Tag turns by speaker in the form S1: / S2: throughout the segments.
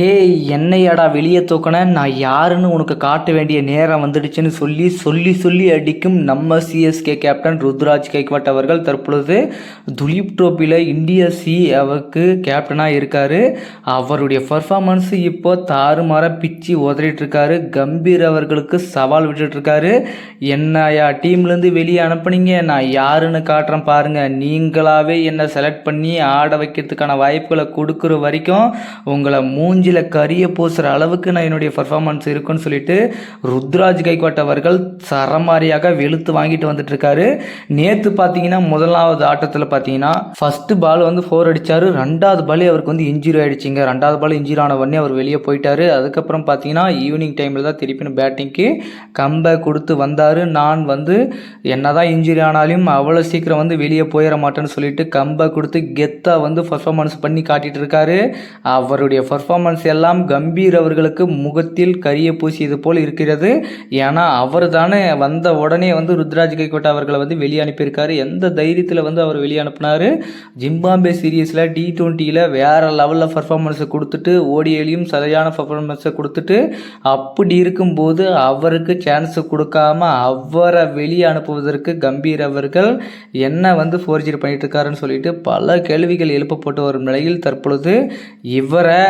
S1: டேய் என்னையாடா வெளியே தூக்கின? நான் யாருன்னு உனக்கு காட்ட வேண்டிய நேரம் வந்துடுச்சுன்னு சொல்லி சொல்லி சொல்லி அடிக்கும் நம்ம சிஎஸ்கே கேப்டன் ருத்ராஜ் கேக்வாட் அவர்கள் தற்பொழுது துலீப் ட்ரோப்பியில் இந்திய சி அவருக்கு கேப்டனாக இருக்கார். அவருடைய பர்ஃபார்மன்ஸு இப்போ தாறுமாற பிச்சு உதறிட்டுருக்காரு. கம்பீர் அவர்களுக்கு சவால் விட்டுட்ருக்காரு என்னையா டீம்லேருந்து வெளியே அனுப்புனீங்க? நான் யாருன்னு காட்டுறேன் பாருங்கள் நீங்களாவே என்னை செலக்ட் பண்ணி ஆட வைக்கிறதுக்கான வாய்ப்புகளை கொடுக்குற வரைக்கும் உங்களை மூஞ்சி மூஞ்சில கரிய பூசுகிற அளவுக்கு நான் என்னுடைய பர்ஃபார்மன்ஸ் இருக்குன்னு சொல்லிட்டு ருத்ராஜ் கைகோட் அவர்கள் சரமாரியாக வெளுத்து வாங்கிட்டு வந்துட்டுருக்காரு. நேற்று பார்த்தீங்கன்னா முதலாவது ஆட்டத்தில் பார்த்தீங்கன்னா ஃபஸ்ட்டு பால் வந்து ஃபோர் அடித்தார் ரெண்டாவது பாலே அவருக்கு வந்து இன்ஜுரி ஆகிடுச்சிங்க ரெண்டாவது பால் இன்ஜுரி ஆன உடனே அவர் வெளியே போயிட்டார். அதுக்கப்புறம் பார்த்தீங்கன்னா ஈவினிங் டைமில் தான் திருப்பின்னு பேட்டிங்க்கு கம்பை கொடுத்து வந்தார். நான் வந்து என்னதான் இன்ஜுரி ஆனாலும் அவ்வளோ சீக்கிரம் வந்து வெளியே போயிட மாட்டேன்னு சொல்லிட்டு கம்பை கொடுத்து கெத்தாக வந்து பர்ஃபார்மன்ஸ் பண்ணி காட்டிகிட்டு இருக்காரு அவருடைய பர்ஃபார்மன்ஸ் எல்லாம் கம்பீர் அவர்களுக்கு முகத்தில் கரிய பூசியது போல் இருக்கிறது. ஏன்னா அவர் தானே வந்த உடனே வந்து ருத்ராஜ் கைகோட்டா அவர்களை வந்து வெளியே அனுப்பியிருக்காரு எந்த தைரியத்தில் வந்து அவர் வெளியே அனுப்பினார் ஜிம்பாம்பே சீரீஸில் டி டுவெண்ட்டியில் வேறு லெவலில் பர்ஃபார்மன்ஸை கொடுத்துட்டு ஓடியிலையும் சரியான பர்ஃபார்மன்ஸை கொடுத்துட்டு அப்படி இருக்கும்போது அவருக்கு சான்ஸ் கொடுக்காம அவரை வெளியே அனுப்புவதற்கு கம்பீர் அவர்கள் என்ன வந்து ஃபோர்ஜரி பண்ணிட்டு இருக்காருன்னு சொல்லிட்டு பல கேள்விகள் எழுப்பப்பட்டு வரும் நிலையில் தற்பொழுது இவரை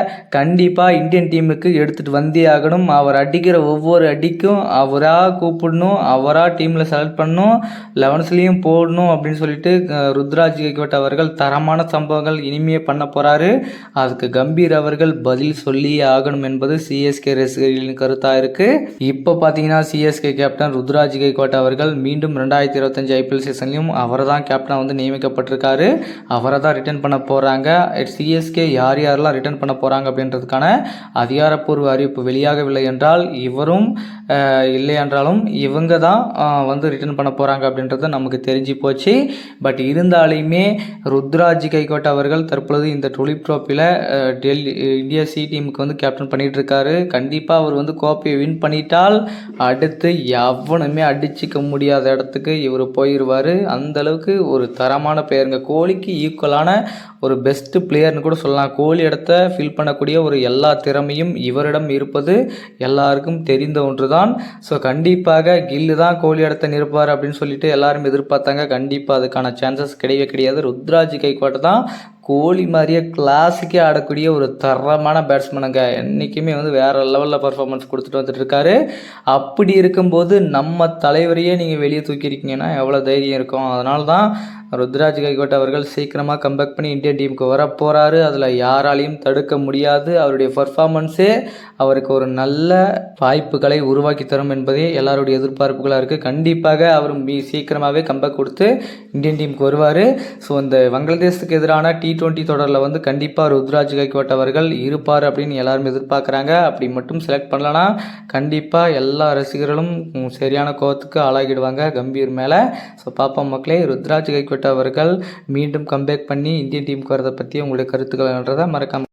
S1: கண்டிப்பாக இந்தியன் டீமுக்கு எடுத்துகிட்டு வந்தே ஆகணும். அவர் அடிக்கிற ஒவ்வொரு அடிக்கும் அவராக கூப்பிடணும் அவராக டீமில் செலக்ட் பண்ணணும் லெவன்ஸ்லேயும் போடணும் அப்படின்னு சொல்லிட்டு ருத்ராஜ் கைக்வாட் அவர்கள் தரமான சம்பவங்கள் இனிமே பண்ண போகிறாரு அதுக்கு கம்பீர் அவர்கள் பதில் சொல்லியே ஆகணும் என்பது சிஎஸ்கே ரசிகர்களின் கருத்தாக இருக்குது இப்போ பார்த்தீங்கன்னா சிஎஸ்கே கேப்டன் ருத்ராஜ் கைக்வாட் அவர்கள் மீண்டும் ரெண்டாயிரத்தி இருபத்தஞ்சு ஐபிஎல் சீசன்லையும் அவரை தான் கேப்டனாக வந்து நியமிக்கப்பட்டிருக்காரு. அவரை தான் ரிட்டர்ன் பண்ண போகிறாங்க சிஎஸ்கே யார் யாரெல்லாம் ரிட்டர்ன் பண்ண போகிறாங்க அப்படிங்கிறதுக்கான அதிகாரப்பூர்வ அறிவிப்பு வெளியாகவில்லை என்றால் இவரும் இல்லை என்றாலும் இவங்க தான் வந்து ரிட்டர்ன் பண்ண போகிறாங்க அப்படின்றது நமக்கு தெரிஞ்சு போச்சு. பட் இருந்தாலுமே ருத்ராஜ் கைகோட் அவர்கள் தற்பொழுது இந்த டுலிப் ட்ரோப்பியில் டெல்லி இந்தியா சி டீமுக்கு வந்து கேப்டன் பண்ணிகிட்டு இருக்காரு கண்டிப்பாக அவர் வந்து கோப்பையை வின் பண்ணிட்டால் அடுத்து எவனுமே அடிச்சிக்க முடியாத இடத்துக்கு இவர் போயிடுவார் அந்தளவுக்கு ஒரு தரமான பெயருங்க கோலிக்கு ஈக்குவலான ஒரு பெஸ்ட் பிளேயர்னு கூட சொல்லலாம். கோலி இடத்த ஃபில் பண்ணக்கூடிய ஒரு எல்லா திறமையும் இவரிடம் இருப்பது எல்லாருக்கும் தெரிந்த ஒன்று தான் ஸோ கண்டிப்பாக கில்லு தான் கோலி இடத்த நிற்பார் அப்படின்னு சொல்லிட்டு எல்லாரும் எதிர்பார்த்தாங்க. கண்டிப்பாக அதுக்கான சான்சஸ் கிடையவே கிடையாது. ருத்ராஜ் கைக்கோட்டை தான் கோலி மாதிரியே கிளாஸுக்கே ஆடக்கூடிய ஒரு தரமான பேட்ஸ்மேனுங்க என்றைக்குமே வந்து வேறு லெவலில் பர்ஃபார்மன்ஸ் கொடுத்துட்டு வந்துட்டுருக்காரு அப்படி இருக்கும்போது நம்ம தலைவரையே நீங்கள் வெளியே தூக்கியிருக்கீங்கன்னா எவ்வளோ தைரியம் இருக்கும்? அதனால தான் ருத்ராஜ் கைகோட் அவர்கள் சீக்கிரமாக கம்பேக் பண்ணி இந்தியன் டீமுக்கு வர போகிறாரு அதில் யாராலையும் தடுக்க முடியாது. அவருடைய பர்ஃபார்மன்ஸே அவருக்கு ஒரு நல்ல வாய்ப்புகளை உருவாக்கி தரும் என்பதே எல்லாருடைய எதிர்பார்ப்புகளாக இருக்குது கண்டிப்பாக அவர் மீ சீக்கிரமாகவே கம்பேக் கொடுத்து இந்தியன் டீமுக்கு வருவார். ஸோ இந்த வங்களாதேசத்துக்கு எதிரான டி டுவெண்ட்டி தொடரில் வந்து கண்டிப்பாக ருத்ராஜ் கைக்வாட் அவர்கள் இருப்பார் அப்படின்னு எல்லாரும் எதிர்பார்க்குறாங்க. அப்படி மட்டும் செலக்ட் பண்ணலன்னா கண்டிப்பாக எல்லா ரசிகர்களும் சரியான கோவத்துக்கு ஆளாகிடுவாங்க கம்பீர் மேலே. ஸோ பாப்பா மக்களே ருத்ராஜ் கைக்வாட் அவர்கள் மீண்டும் கம்பேக் பண்ணி இந்தியன் டீமுக்கு வரதை பற்றி உங்களுடைய கருத்துக்கள் என்றதை மறக்காம